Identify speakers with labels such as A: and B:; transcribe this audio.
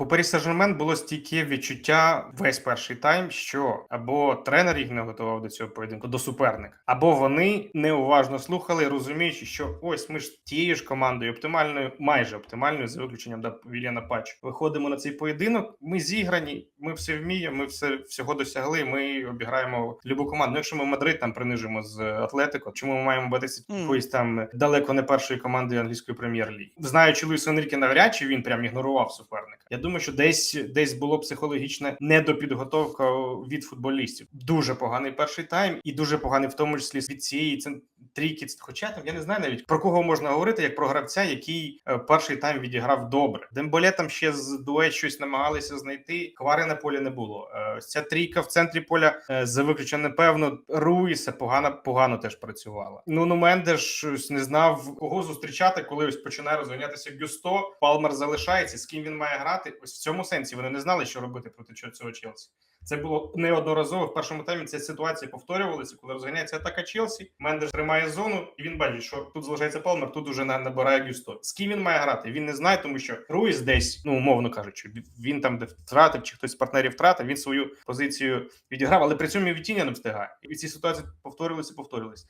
A: По Парі Сен-Жермен було стійке відчуття весь перший тайм, що або тренер їх не готував до цього поєдинку, до суперника, або вони неуважно слухали, розуміючи, що ось ми ж тією ж командою оптимальною, майже оптимальною, за виключенням да, Вільяна Патчу, виходимо на цей поєдинок. Ми зіграні, ми все вміємо, ми все всього досягли. Ми обіграємо любу команду. Ну, якщо ми Мадрид там принижимо з Атлетико, чому ми маємо битися
B: Мгм.
A: якоюсь там далеко не першою командою англійської прем'єр-ліги? Знаючи Луїса Енріке навряд чи він прям ігнорував суперника. Я думаю, що десь десь було психологічне недопідготовка від футболістів. Дуже поганий перший тайм, і дуже поганий в тому числі від цієї трійки. Хоча там я не знаю навіть про кого можна говорити, як про гравця, який е, перший тайм відіграв добре. Демболе там ще з дует щось намагалися знайти. Квари на полі не було. Е, Ця трійка в центрі поля е, за виключенням, напевно, Руїса погано погано теж працювала. Ну ну Мендеш не знав кого зустрічати, коли ось починає розганятися Гюсто. Палмер залишається. З ким він має грати? Ось в цьому сенсі вони не знали, що робити проти цього Челсі. Це було неодноразово в першому таймі. Ця ситуація повторювалася, коли розганяється атака Челсі. Мендеш тримає зону, і він бачить, що тут залишається Палмер, тут уже не набирає Гюсто. З ким він має грати? Він не знає, тому що Руїс десь, ну умовно кажучи, він там де втратив, чи хтось з партнерів втратив. Він свою позицію відіграв, але при цьому Вітіння не встигає. І ці ситуації повторювалися, повторювалися.